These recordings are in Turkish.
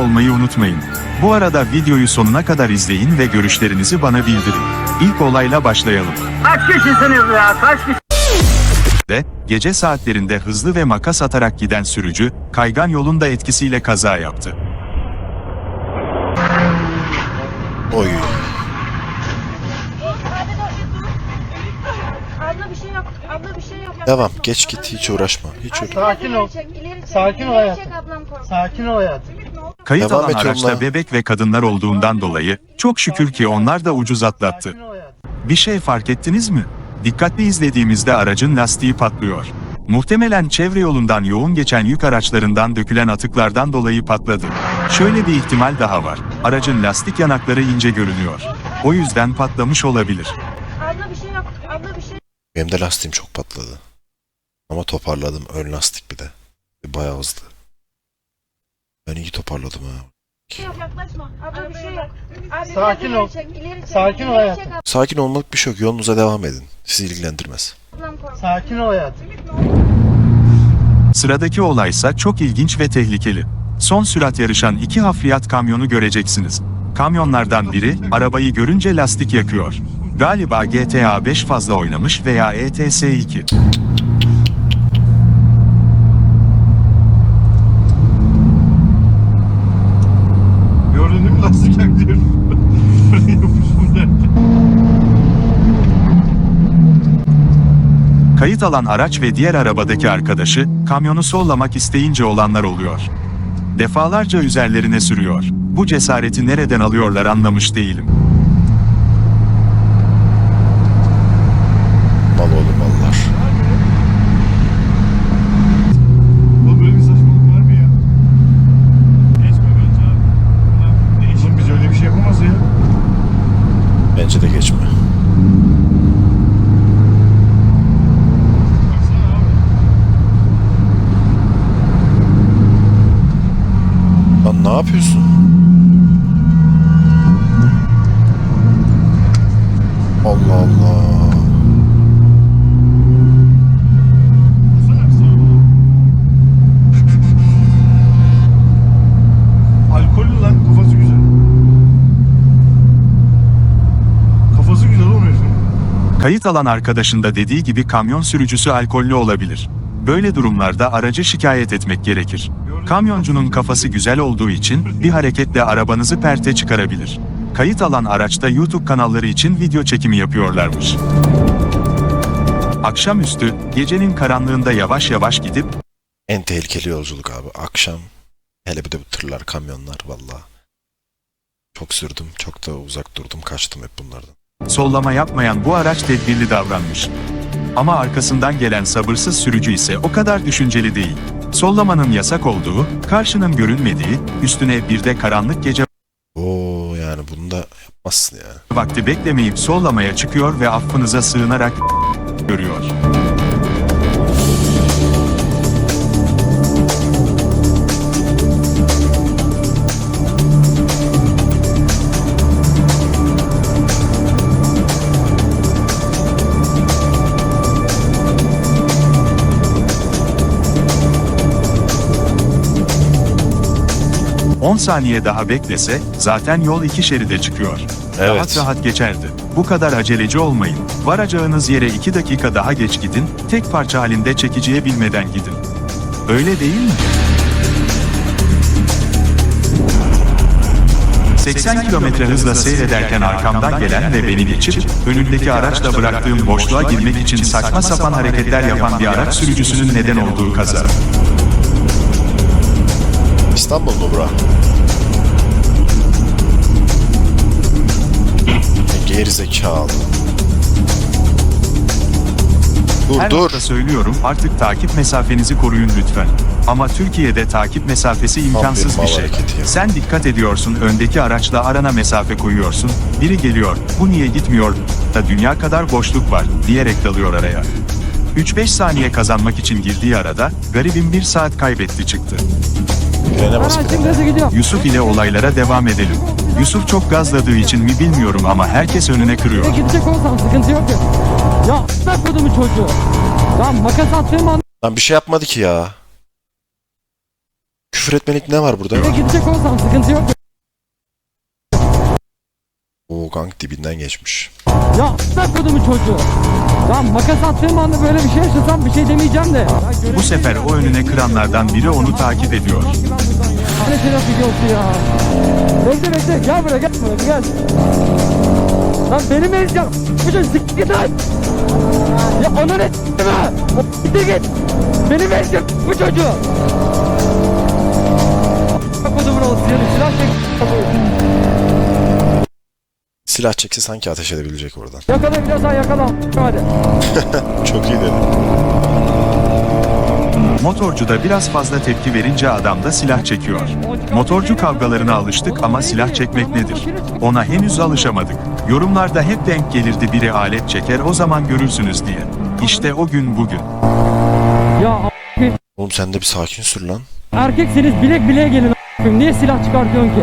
olmayı unutmayın. Bu arada videoyu sonuna kadar izleyin ve görüşlerinizi bana bildirin. İlk olayla başlayalım. Kaç kişisiniz ya? Kaç kişi? de, gece saatlerinde hızlı ve makas atarak giden sürücü, kaygan yolun da etkisiyle kaza yaptı. Oy. Abla bir şey yap. Abla bir şey yap. Devam. Geç git hiç uğraşma. Hiç uğraşma. Sakin ol. Sakin ol hayatım. Sakin ol hayatım. Kayıt Devam alan araçta lan. bebek ve kadınlar olduğundan dolayı, çok şükür ki onlar da ucuz atlattı. Bir şey fark ettiniz mi? Dikkatli izlediğimizde aracın lastiği patlıyor. Muhtemelen çevre yolundan yoğun geçen yük araçlarından dökülen atıklardan dolayı patladı. Şöyle bir ihtimal daha var. Aracın lastik yanakları ince görünüyor. O yüzden patlamış olabilir. Abla bir şey yap. Abla bir şey Benim de lastiğim çok patladı. Ama toparladım. Ön lastik bir de. Bayağı hızlı. Ben iyi toparladım ha. yap. Yaklaşma. Abla bir şey. Abi Sakin ol. Çek, ileri çek. Sakin ol hayatım. Sakin olmak bir şey yok. Yolunuza devam edin. Sizi ilgilendirmez. Sakin ol hayatım. Sıradaki olaysa çok ilginç ve tehlikeli. Son sürat yarışan iki hafriyat kamyonu göreceksiniz. Kamyonlardan biri, arabayı görünce lastik yakıyor. Galiba GTA 5 fazla oynamış veya ETS 2. Gördün değil mi lastik yaklıyor? Yapışım derken. Kayıt alan araç ve diğer arabadaki arkadaşı, kamyonu sollamak isteyince olanlar oluyor. Defalarca üzerlerine sürüyor. Bu cesareti nereden alıyorlar anlamış değilim. Mal oğlum mallar. Oğlum böyle bir saçmalık var mı ya? Geçme bence abi. Bunlar değişik. Oğlum biz öyle bir şey yapamaz ya. Bence de geçme. Baksana abi. Lan ne yapıyorsun? Allah Allah. Alkollü lan kafası güzel. Kafası güzel oğlum herifin. Kayıt alan arkadaşın da dediği gibi kamyon sürücüsü alkollü olabilir. Böyle durumlarda aracı şikayet etmek gerekir. Kamyoncunun kafası güzel olduğu için bir hareketle arabanızı perte çıkarabilir. Kayıt alan araçta YouTube kanalları için video çekimi yapıyorlarmış. Akşamüstü, gecenin karanlığında yavaş yavaş gidip En tehlikeli yolculuk abi. Akşam. Hele bir de bu tırlar, kamyonlar valla. Çok sürdüm. Çok da uzak durdum. Kaçtım hep bunlardan. sollama yapmayan bu araç tedbirli davranmış. Ama arkasından gelen sabırsız sürücü ise o kadar düşünceli değil. Sollamanın yasak olduğu, karşının görünmediği, üstüne bir de karanlık gece Oo yani bunu da yapmazsın ya. vakti beklemeyip sollamaya çıkıyor ve affınıza sığınarak görüyor. Saniye daha beklese, zaten yol iki şeride çıkıyor. Rahat Evet. rahat geçerdi. Bu kadar aceleci olmayın. Varacağınız yere 2 dakika daha geç gidin, tek parça halinde çekiciye binmeden gidin. Öyle değil mi? 80 kilometre hızla seyrederken arkamdan gelen ve beni geçip, önündeki araçla bıraktığım boşluğa girmek için saçma sapan hareketler yapan bir araç sürücüsünün neden olduğu kaza. İstanbul mu bura? Geri zekalı. Dur Her dur. hafta söylüyorum artık takip mesafenizi koruyun lütfen. Ama Türkiye'de takip mesafesi imkansız mal bir şey. hareketi ya. Sen dikkat ediyorsun öndeki araçla arana mesafe koyuyorsun. Biri geliyor, bu niye gitmiyor da dünya kadar boşluk var diyerek dalıyor araya. 3-5 saniye kazanmak için girdiği arada garibim bir saat kaybetti çıktı. Frene bas. Yusuf ile olaylara devam edelim. Yusuf çok gazladığı için mi bilmiyorum ama herkes önüne kırıyor. gidecek olsam sıkıntı yok ya. Ya bak kodumu çocuğu. Ya makas attığım an Lan bir şey yapmadı ki ya. Küfür etmelik ne var burada? Gidecek olsam sıkıntı yok. Oo gang dibinden geçmiş. Ya amına kodumun çocuğu. Ya makas attığım anda böyle bir şey yaşasam bir şey demeyeceğim de. Ya Bu sefer o önüne kıranlardan biri onu takip ediyor. Ne şeref videosu ya. Bekle bekle gel buraya gel buraya gel. Lan beni mi ezeceğim? Bu çocuk siktir git lan. Ya onu ne s**tim ha? Siktir git. Beni mi ezeceksin bu çocuğu? Silah çekse sanki ateş edebilecek oradan. Yakala biraz daha yakala. Hadi. Çok iyi dedi. Motorcu da biraz fazla tepki verince adam da silah çekiyor. Motorcu kavgalarına alıştık ama silah çekmek nedir? Ona henüz alışamadık. Yorumlarda hep denk gelirdi biri alet çeker o zaman görürsünüz diye. İşte o gün bugün. Ya a**ayım. Oğlum sen de bir sakin sür lan. erkekseniz bilek bileğe gelin a**ayım. Niye silah çıkartıyorsun ki?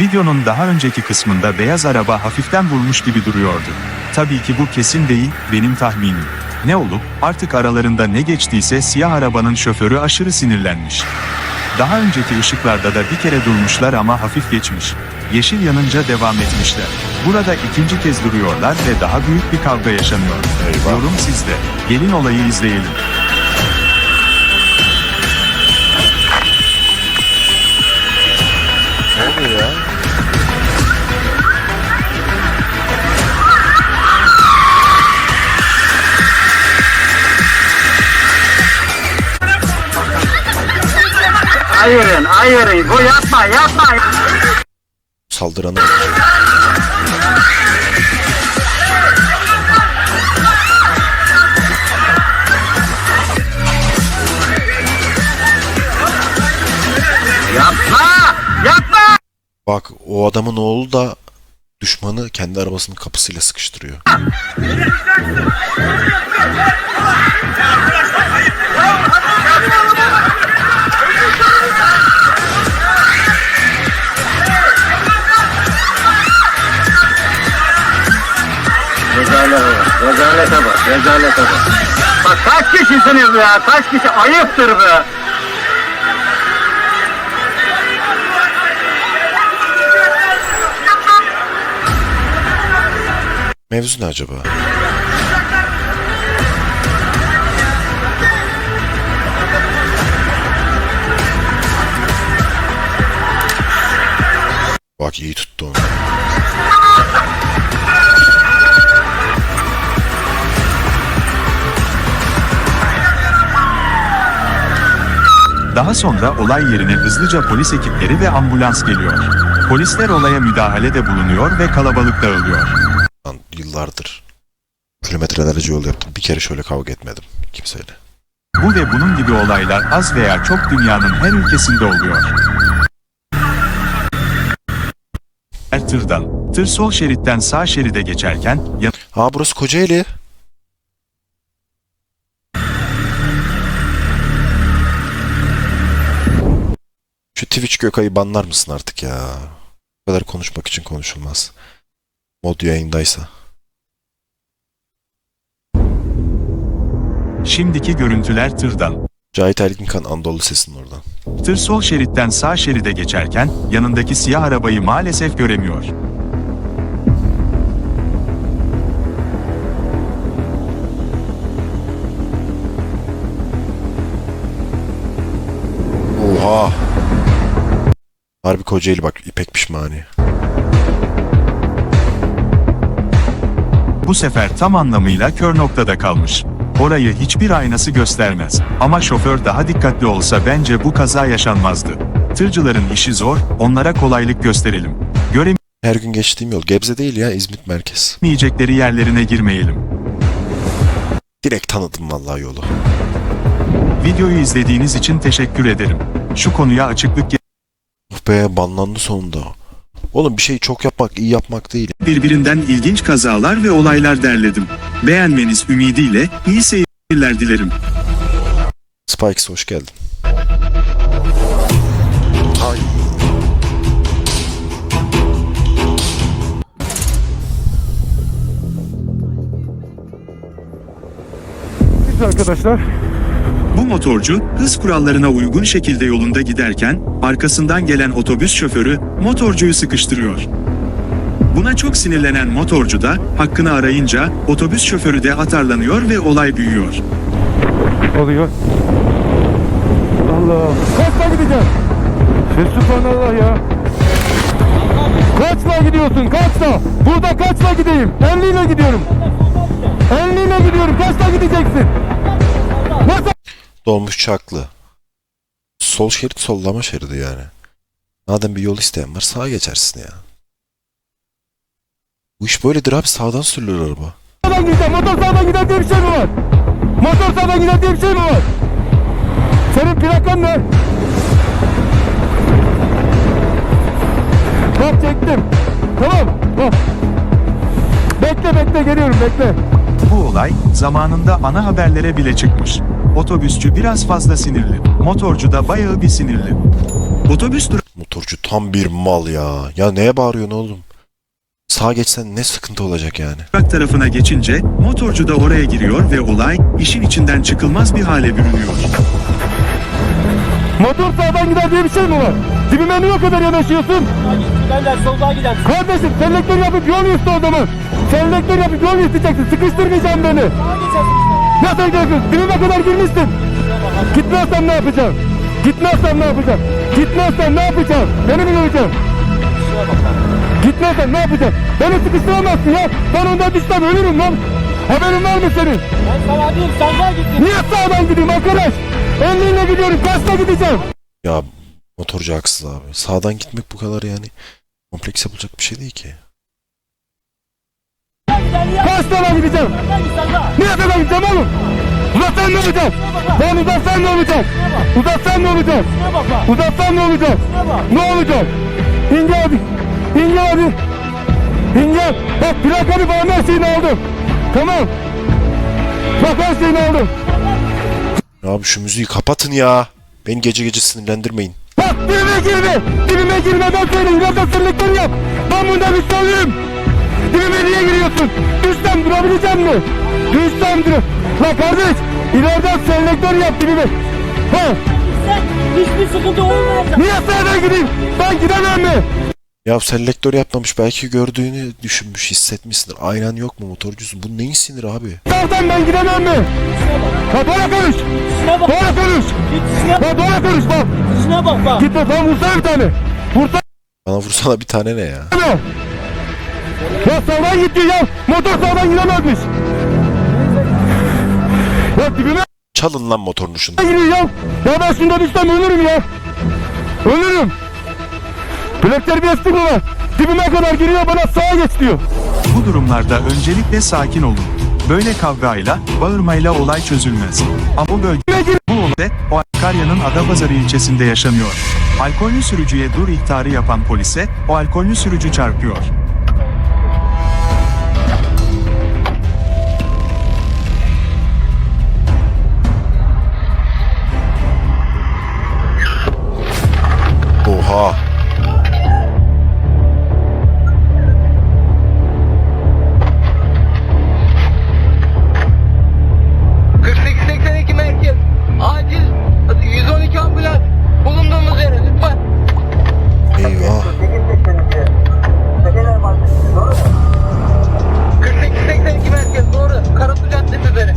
Videonun daha önceki kısmında beyaz araba hafiften vurmuş gibi duruyordu. Tabii ki bu kesin değil, benim tahminim. Ne olup, artık aralarında ne geçtiyse siyah arabanın şoförü aşırı sinirlenmiş. Daha önceki ışıklarda da bir kere durmuşlar ama hafif geçmiş. Yeşil yanınca devam etmişler. Burada ikinci kez duruyorlar ve daha büyük bir kavga yaşanıyor. Eyvah. Yorum sizde. Gelin olayı izleyelim. Ne oluyor ya? Ayırın, ayırın. Bu yapma, yapma. Saldıranı Yapma, yapma. Bak o adamın oğlu da düşmanı kendi arabasının kapısıyla sıkıştırıyor. Kaç kişisiniz ya, kaç kişi? Ayıptır be. Mevzu ne acaba? Bak iyi tuttu onu. Daha sonra olay yerine hızlıca polis ekipleri ve ambulans geliyor. Polisler olaya müdahalede bulunuyor ve kalabalık dağılıyor. Lan yıllardır kilometrelerce yol yaptım. Bir kere şöyle kavga etmedim kimseyle. Bu ve bunun gibi olaylar az veya çok dünyanın her ülkesinde oluyor. Her tırdan, tır sol şeritten sağ şeride geçerken Ha burası Kocaeli. Şu Twitch Gökay'ı banlar mısın artık ya? Bu kadar konuşmak için konuşulmaz. Mod yayındaysa. şimdiki görüntüler tırdan. Cahit Erginkan Anadolu sesin oradan. Tır sol şeritten sağ şeride geçerken yanındaki siyah arabayı maalesef göremiyor. Harbi Kocaeli bak İpek pişmani. Bu sefer tam anlamıyla kör noktada kalmış. Orayı hiçbir aynası göstermez. Ama şoför daha dikkatli olsa bence bu kaza yaşanmazdı. Tırcıların işi zor, onlara kolaylık gösterelim. Her gün geçtiğim yol Gebze değil ya İzmit merkez. Göremeyecekleri yerlerine girmeyelim. Direkt tanıdım vallahi yolu. Videoyu izlediğiniz için teşekkür ederim. Şu konuya açıklık Oh be banlandı sonunda. Oğlum bir şeyi çok yapmak iyi yapmak değil. birbirinden ilginç kazalar ve olaylar derledim. Beğenmeniz ümidiyle iyi seyirler dilerim. Spikes hoş geldin. Ay. Arkadaşlar Bu motorcu, hız kurallarına uygun şekilde yolunda giderken, arkasından gelen otobüs şoförü, motorcuyu sıkıştırıyor. Buna çok sinirlenen motorcu da, hakkını arayınca, otobüs şoförü de atarlanıyor ve olay büyüyor. oluyor. Allah. Kaçla gideceğim? Sübhanallah ya. Kaçla gidiyorsun kaçla? Burada kaçla gideyim? 50 ile gidiyorum. 50 ile gidiyorum. Kaçla gideceksin? Nasıl? Dolmuşçu haklı. Sol şerit sollama şeridi yani. Madem bir yol isteyen var sağa geçersin ya. Bu iş böyledir abi sağdan sürülür araba. Sağdan gideceğim. Motor sağdan gider diye bir şey mi var? Motor sağdan gider diye bir şey mi var? Senin plakan ne? Bak çektim. Tamam. Bak. Bekle bekle geliyorum bekle. Bu olay, zamanında ana haberlere bile çıkmış. Otobüsçü biraz fazla sinirli, motorcu da bayağı bir sinirli. Otobüs Motorcu tam bir mal ya. Ya neye bağırıyorsun oğlum? Sağa geçsen ne sıkıntı olacak yani? durak tarafına geçince, motorcu da oraya giriyor ve olay, işin içinden çıkılmaz bir hale bürünüyor. Motor sağdan gider diye bir şey mi var? Dibime niye o kadar yanaşıyorsun? Ben de soldan giden. Kardeşim selektör yapıp yol üstü o zaman. Selektör yapıp yol isteyeceksin. Sıkıştırmayacaksın beni. Sağa geçersin Nasıl gidiyorsun? Dibime kadar girmişsin. Gitmezsem ne yapacağım? Gitmezsem ne yapacağım? Gitmezsem ne yapacağım? Beni mi döveceksin? Gitmezsem ne yapacağım? Beni sıkıştıramazsın ya. Ben ondan düşsem ölürüm lan. Haberin var mı senin? Ben sana diyeyim sen gel gittin. Niye sağdan gideyim arkadaş? 50 ile gidiyorum. Kaçta gideceğim? Ya motorcu haksız abi. Sağdan gitmek bu kadar yani kompleks yapılacak bir şey değil ki. Ben gideceğim? Niye kadar gideceğim oğlum? Uzatsan ne olacak? Ben uzatsan ne olacak? Uzatsan ne bak. Uzatsan ne bak. Ne olacak? İnce abi. İnce abi. İnce. Bak plakanı falan her şeyini aldım. Tamam. Bak her şeyini aldım. Abi şu müziği kapatın ya. Beni gece gece sinirlendirmeyin. Bak dibime girme. Dibime girmeden söyle. İlaç sırlıkları yap. Ben bunda bir soruyum. Dibime niye giriyorsun? Düşsem durabilecek mi? Düşsem dur. La kardeş. İleriden selektör yap dibime. Ha. Sen hiçbir sıkıntı olmayacak. Niye sağdan gideyim? Ben gidemem mi? Ya selektör yapmamış belki gördüğünü düşünmüş hissetmişsindir. Aynen yok mu motorcusu? Bu neyin sinir abi? Sağdan ben gidemem mi? Ha doğru konuş. Doğru konuş. Git. Ha doğru konuş bak. Şuna bak tamam vursana bir tane. Vursana. Bana vursana bir tane ne ya? Ya sağdan gitti ya. Motor sağdan gidemezmiş. Ya dibime Çalın lan motorunu şunu. giriyor ya. Ya ben şunda düşsem ölürüm ya. Ölürüm. Plak terbiyesizlik mi var? Dibime kadar giriyor bana sağa geç diyor. Bu durumlarda öncelikle sakin olun. Böyle kavgayla, bağırmayla olay çözülmez. Ama bu bölge, Dibime gir. bu olay, o Akarya'nın Adapazarı ilçesinde yaşanıyor. Alkollü sürücüye dur ihtarı yapan polise, o alkollü sürücü çarpıyor. Oha. merkez. Acil 112 ambulans. Bulunduğumuz yere lütfen. Eyvah. 4882 merkez doğru. Karasu Caddesi üzeri.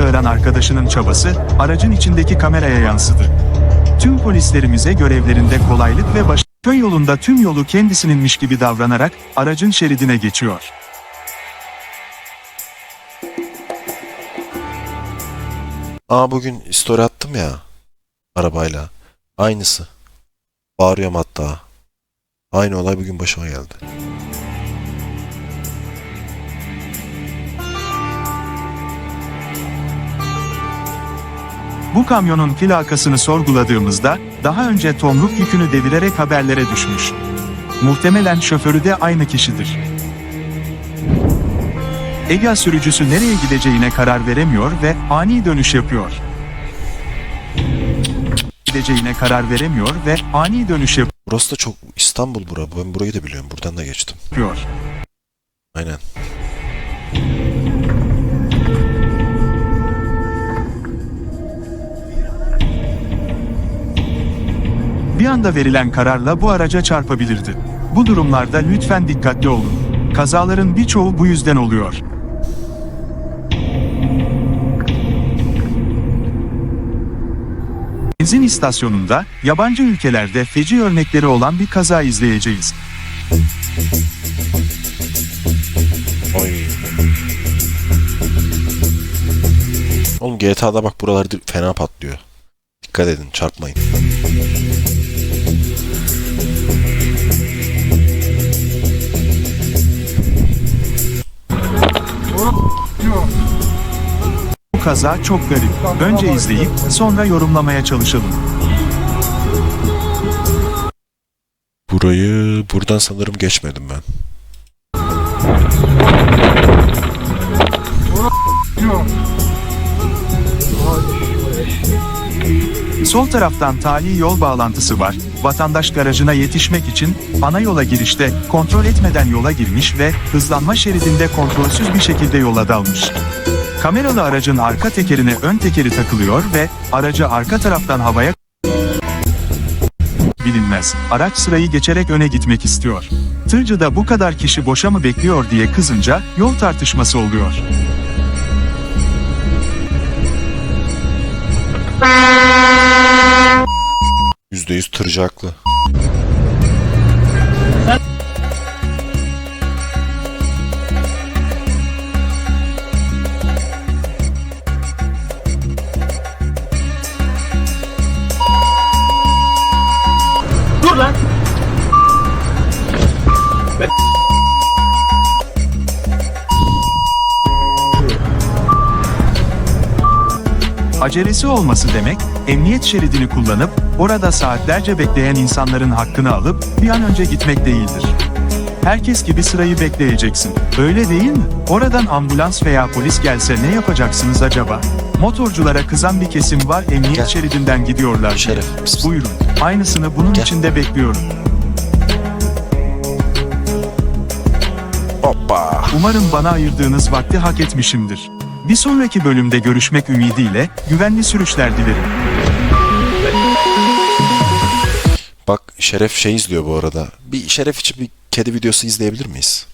Öğren arkadaşının çabası, aracın içindeki kameraya yansıdı. Tüm polislerimize görevlerinde kolaylık ve baş... Köy yolunda tüm yolu kendisininmiş gibi davranarak, aracın şeridine geçiyor. Aa bugün story attım ya. Arabayla. Aynısı. Bağırıyorum hatta. Aynı olay bugün başıma geldi. Bu kamyonun plakasını sorguladığımızda, daha önce tomruk yükünü devirerek haberlere düşmüş. Muhtemelen şoförü de aynı kişidir. Ega sürücüsü nereye gideceğine karar veremiyor ve ani dönüş yapıyor. Gideceğine karar veremiyor ve ani dönüş Burası da çok İstanbul bura. Ben burayı da biliyorum. Buradan da geçtim. yapıyor. Aynen. Anda verilen kararla bu araca çarpabilirdi. Bu durumlarda lütfen dikkatli olun. Kazaların birçoğu bu yüzden oluyor. Benzin istasyonunda yabancı ülkelerde feci örnekleri olan bir kaza izleyeceğiz. Oğlum GTA'da bak buralar fena patlıyor. Dikkat edin çarpmayın. Kaza çok garip. Önce izleyip sonra yorumlamaya çalışalım. Burayı buradan sanırım geçmedim ben. Sol taraftan tali yol bağlantısı var. Vatandaş garajına yetişmek için ana yola girişte kontrol etmeden yola girmiş ve hızlanma şeridinde kontrolsüz bir şekilde yola dalmış. Kameralı aracın arka tekerine ön tekeri takılıyor ve aracı arka taraftan havaya bilinmez. Araç sırayı geçerek öne gitmek istiyor. Tırcı da bu kadar kişi boşa mı bekliyor diye kızınca yol tartışması oluyor. %100 tırcı haklı. Acelesi olması demek, emniyet şeridini kullanıp, orada saatlerce bekleyen insanların hakkını alıp, bir an önce gitmek değildir. Herkes gibi sırayı bekleyeceksin. Öyle değil mi? Oradan ambulans veya polis gelse ne yapacaksınız acaba? Motorculara kızan bir kesim var emniyet Gel. şeridinden gidiyorlar. pıs. Buyurun. Aynısını bunun Gel. içinde bekliyorum. Hoppa. Umarım bana ayırdığınız vakti hak etmişimdir. Bir sonraki bölümde görüşmek ümidiyle, güvenli sürüşler dilerim. Bak Şeref şey izliyor bu arada. Bir Şeref için bir kedi videosu izleyebilir miyiz?